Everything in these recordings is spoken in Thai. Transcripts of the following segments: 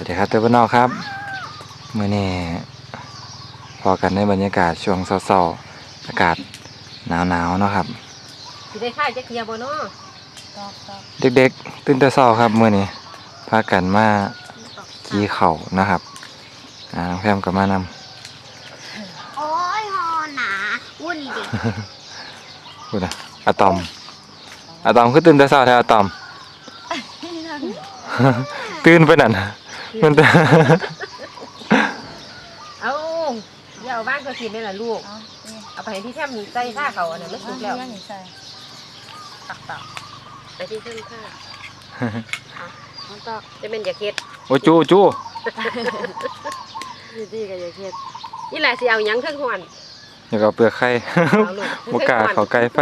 วัสดีครับเต้บ้านนอกครับเมื่อนี้พอกันในบรรยากาศช่วงเศร้าๆอากาศหนาวๆเนาะครับสิได้ค่ายจักเทียบ่เนาะตอกตอกเด็กๆ ตื่นแต่เช้าครับเมื่อนี้พากันมากีเข่าวนะครับอ่าน้องแพมกับมานโอ้ยหอหนาวุ่นดิำ พูดนะอะตอมอะตอมคือตื่นแต่เช้าแท้อะตอม ตื่นไปนั่น มันตื่นเอาอย่าเอาบ้านก็กินได้ล่ะลูก เอานี่เอาไปให้ที่แท่มใส่ท่าเขาอันนั้นมันสุกแล้วเอานี่ใส่ตักตักไปที่แท่มท่าเอาตักจะเป็นอย่าเค็ดโอ้จูจูดีดีกับยาเค็ดนี่แหละสิเอาหยังเครื่องหวนเดี๋ยวก็เปลือกไข่เอาลูกบกล้าเขาไก่ไฟ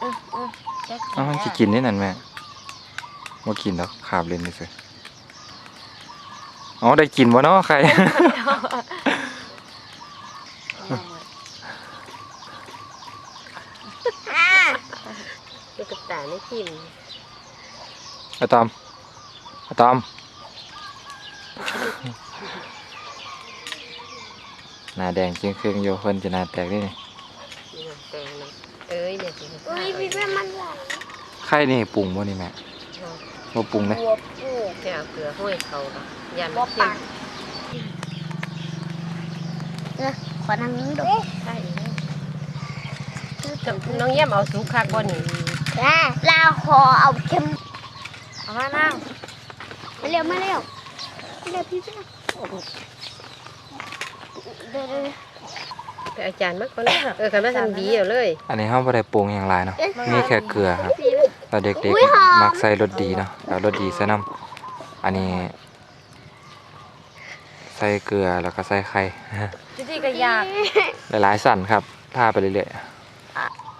เออเออแจ๊กเอ้ามันจะกินได้นั่นแม่ ว่ากินแล้วขาบเล่นนี่สิอ๋อได้กินวะเนาะใครลูกกระต่ายไม่กินอะตอมอะตอมหน้าแดงจริงเครื่องโยเพิ่นจะหน้าแตกได้นี่นี่นะแต่นะเอ้ยเนี่ยสิอุ้ยพี่แม่มันหวานไข่นี่ปรุงบ่นี่แม่ บ่ปรุงเลยบัวปูแค่เอาเกลือห้อยเขาเนาะยันบัวเค็ปามกเออขอนั่งดูใช่น้องเยี่ยมเอาสุกคักบ่นี่อ่าลาขอเอาเค็มเอามานั่งมาเร็วมาเร็วมาเร็วพี่แม่เดี๋ยวเดี๋ยวไปเอาจารย์มาก่อนเออคันมาทำดีเอาเลย อันนี้เฮาบ่ได้ปรุงอย่างไรเนาะมีแค่เกลือครับแล้วเด็กอุ๊ยหอมๆมักใส่รสดีเนาะ แล้วรสดีใส่น้ำอันนี้ ใส่เกลือแล้วก็ใส่ไข่ที่ก็ยากหลายๆสั่นครับทาไปเรื่อย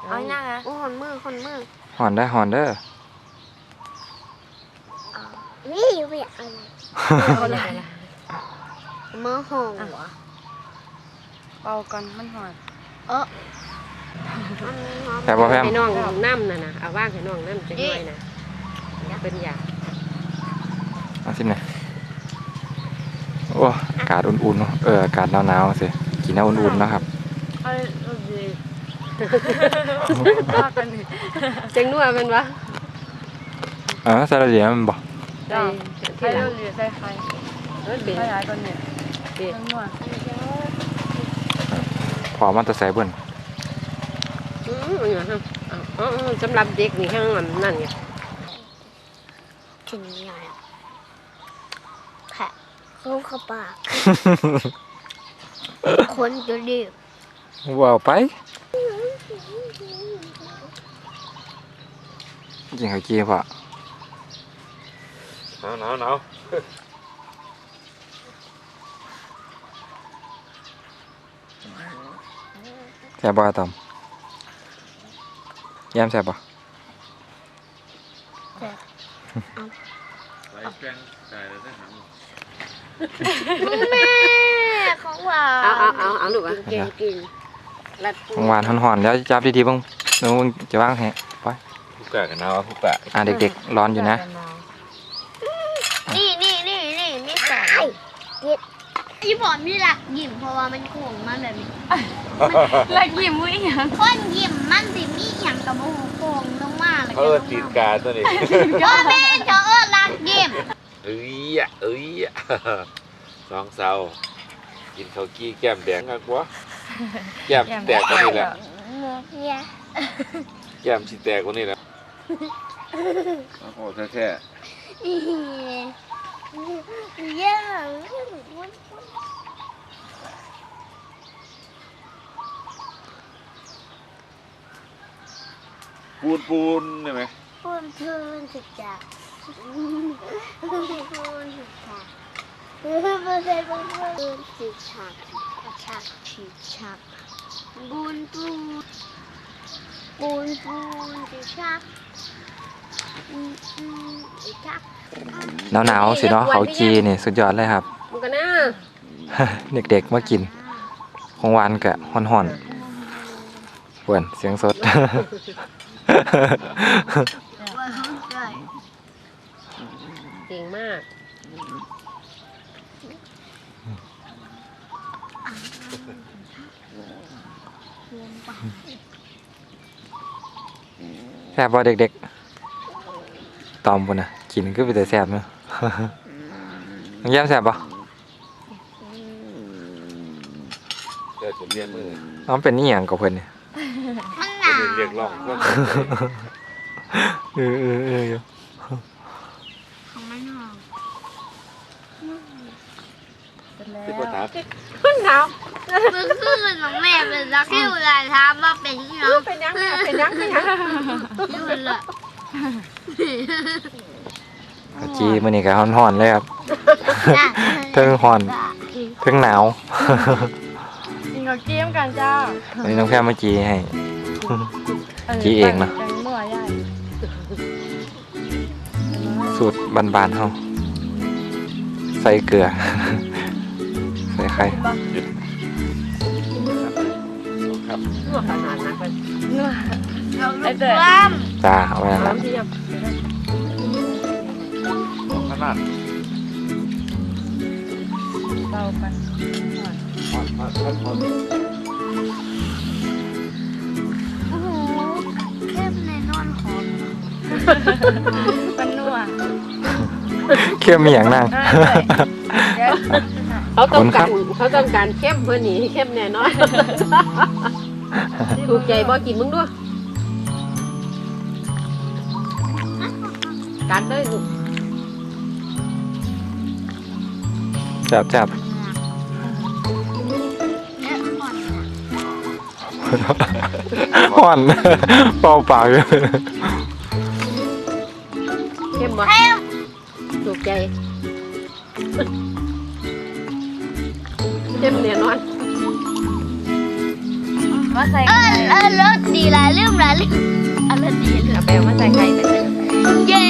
เอาหน้าอะโอ้หอนมือหอนมือๆหอนได้อหอนเด้อ นี่ไม่อยากอะไรเอาหน้าละมือหองหัวเป่ากันมันหอดเออมันมีหอมแต่บ่แพมให้น้องน้ำน่ะนะเอาว่างให้น้องน้ำจังหน่อยนะ เป็นอยากเอาสิเนี่ยโอ้อากาศอุ่นๆเนอะเอออากาศหนาวๆสิกินน้ำอุ่นๆเนาะครับเอาเอาดีว่ากันนี่จังนัวเป็นวะเออใส่รสดีมันบ่จ้าที่ใส่หลังเราเหลือใส่ไข่รถเป็นใส่หลายก่อนเนี่ยเด็ดมันนวดพอมันจะใส่เบิ่นอืมอันนี้ฮะเอาเอาเอาสำหรับเด็กนี่ข้างนั้นนั่นไง กินยังไงอะแผะเข้าเข้าปาก คนจะดีบว้าวไปกินข้าวจีพ่อหนาวหนาวหนาวแซ่บบ่อะตอมแย้มแซ่บบ่ ไรแป้งได้แล้วนะหางแม่ของหวานเอาเอาเอาเอาลูกอะกินกินรัดของหวานหอนๆแล้วจับดีๆบ้างเดี๋ยวมึงจะว่างแฮะไปผู้กะกันนาว่าผู้กะอ่าเด็กๆร้อนอยู่นะ นี่นี่นี่นี่ไม่ใส่กินที่ผมนี่หลักยิ้มเพราะว่ามันโค้งมาแบบนี้แล้วยิ้มวิ่งยังคนยิ้มมันสิมีอย่างกับโอ้โหโค้งลง เขาเอิ้นตีนกาตัวนี้ยอแม่เจ้าเอิ้นหลักยิ้มเอ้ยอะเอ้ยอะสองเสากินข้าวกี้แก้มแดงครับวะแก้มสิแตกกว่านี้แหละเนี่ยแก้มสิแตกกว่านี้แหละโอ้โหแท้เยอะ ๆ ปูนปูนใช่ไหมพูนพูนสุดจักพูนพูนสุดจักพูนพูนพูนพูนสุดจักชักชิชักปูนปูนปูนปูนสุดจักอืมอืมสุดจักหนาวๆสิเนาะเขาจีนี่สุดยอดเลยครับ มันก็น่าเด็กๆมากินของหวานกะห่อนๆปวนเสียงสด ว่าเขาใจเก่งมากแซ่บบ่เด็กๆ ตอมพุ่นน่ะกินคือไปแต่แซ่บเนาะ น้องแย้มแซ่บบ่เดี๋ยวจะเรียนมือน้องเป็นนี่หยังกับเพิ่นเนี่ยมัน เรียกร้องก็เออเออเออของมันหนาวเป็นแล้ที่พ่อวถามขึ้นหนาวเมื่อคืนน้องแม่เป็นรักที่เวลาถามว่าเป็นยังไงเป็นยังเป็นยังเป็นยังยู่เลยข้าวจีมื้อนี้ก็ร้อนๆเลยครับเทิงร้อนเทิงหนาวกินกับเกมกันจ้าวันนี้น้องแพรมาจีให้ จีเองนะจังหน่วยใหญ่สูตรบานๆเฮาใส่เกลือ ใส่ไข่ครับตัวขนาดนักเป็นหน่วยไอ้เต๋อจ้าเอาไว้นั่นละน้ำที่ยังขนาดเบากัน มันนัวเคี่ยวมีหยังนั่ง เดี๋ยวเขาต้องครัการบเขาต้องการเข้มเพื่อหนีเข้มแน่นอนถูกใจบ่กินมึงด้วยการเลยลูกจับจับเนี่ยหอนนะห่อนเป่าปากเลย เข้มบ่ถูกใจเข้มแน่นอนมาใส่เออเออรสดีละลืมละลืมเออรสดีลืเอามไปเอามาใส่ไข่ไปเย้